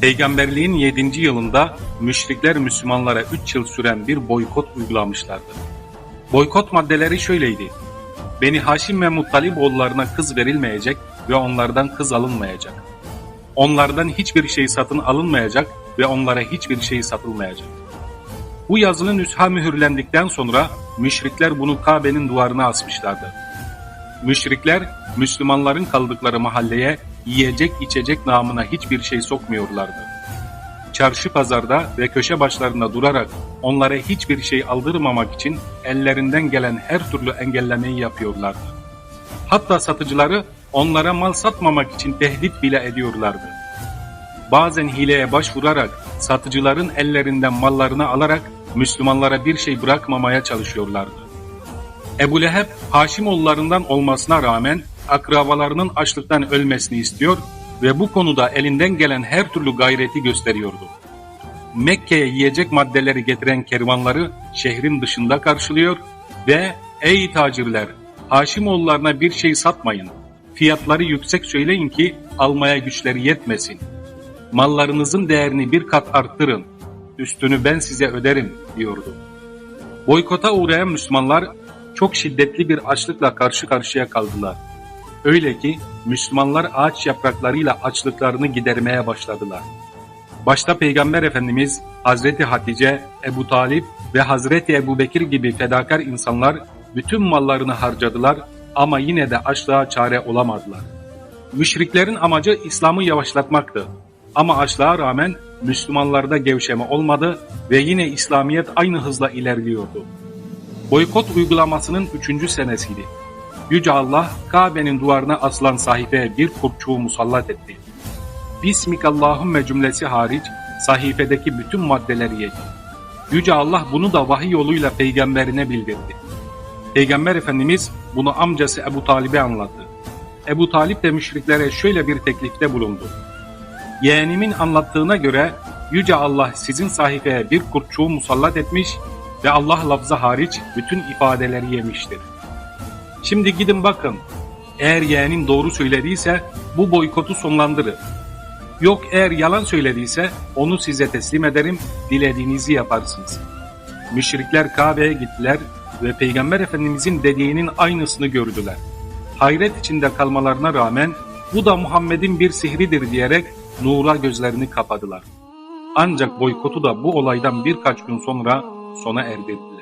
Peygamberliğin 7. yılında müşrikler Müslümanlara 3 yıl süren bir boykot uygulamışlardı. Boykot maddeleri şöyleydi. Beni Haşim ve Muttalip oğullarına kız verilmeyecek ve onlardan kız alınmayacak. Onlardan hiçbir şey satın alınmayacak ve onlara hiçbir şey satılmayacak. Bu yazının nüsha mühürlendikten sonra müşrikler bunu Kabe'nin duvarına asmışlardı. Müşrikler Müslümanların kaldıkları mahalleye yiyecek içecek namına hiçbir şey sokmuyorlardı. Çarşı pazarda ve köşe başlarında durarak onlara hiçbir şey aldırmamak için ellerinden gelen her türlü engellemeyi yapıyorlardı. Hatta satıcıları onlara mal satmamak için tehdit bile ediyorlardı. Bazen hileye başvurarak satıcıların ellerinden mallarını alarak Müslümanlara bir şey bırakmamaya çalışıyorlardı. Ebu Leheb Haşimoğullarından olmasına rağmen akrabalarının açlıktan ölmesini istiyor ve bu konuda elinden gelen her türlü gayreti gösteriyordu. Mekke'ye yiyecek maddeleri getiren kervanları şehrin dışında karşılıyor ve ''Ey tacirler, Haşimoğullarına bir şey satmayın. Fiyatları yüksek söyleyin ki almaya güçleri yetmesin. Mallarınızın değerini bir kat arttırın. Üstünü ben size öderim.'' diyordu. Boykota uğrayan Müslümanlar çok şiddetli bir açlıkla karşı karşıya kaldılar. Öyle ki Müslümanlar ağaç yapraklarıyla açlıklarını gidermeye başladılar. Başta Peygamber Efendimiz, Hazreti Hatice, Ebu Talip ve Hazreti Ebu Bekir gibi fedakar insanlar bütün mallarını harcadılar ama yine de açlığa çare olamadılar. Müşriklerin amacı İslam'ı yavaşlatmaktı. Ama açlığa rağmen Müslümanlarda gevşeme olmadı ve yine İslamiyet aynı hızla ilerliyordu. Boykot uygulamasının üçüncü senesiydi. Yüce Allah Kabe'nin duvarına asılan sahifeye bir kurtçuğu musallat etti. Bismikallahümme cümlesi hariç sahifedeki bütün maddeleri yedi. Yüce Allah bunu da vahiy yoluyla peygamberine bildirdi. Peygamber Efendimiz bunu amcası Ebu Talib'e anlattı. Ebu Talip de müşriklere şöyle bir teklifte bulundu. Yeğenimin anlattığına göre Yüce Allah sizin sahifeye bir kurtçuğu musallat etmiş ve Allah lafzı hariç bütün ifadeleri yemiştir. Şimdi gidin bakın. Eğer yeğenin doğru söylediyse bu boykotu sonlandırın. Yok eğer yalan söylediyse onu size teslim ederim, dilediğinizi yaparsınız. Müşrikler Kabe'ye gittiler ve Peygamber Efendimizin dediğinin aynısını gördüler. Hayret içinde kalmalarına rağmen bu da Muhammed'in bir sihridir diyerek nura gözlerini kapadılar. Ancak boykotu da bu olaydan birkaç gün sonra sona erdirdi.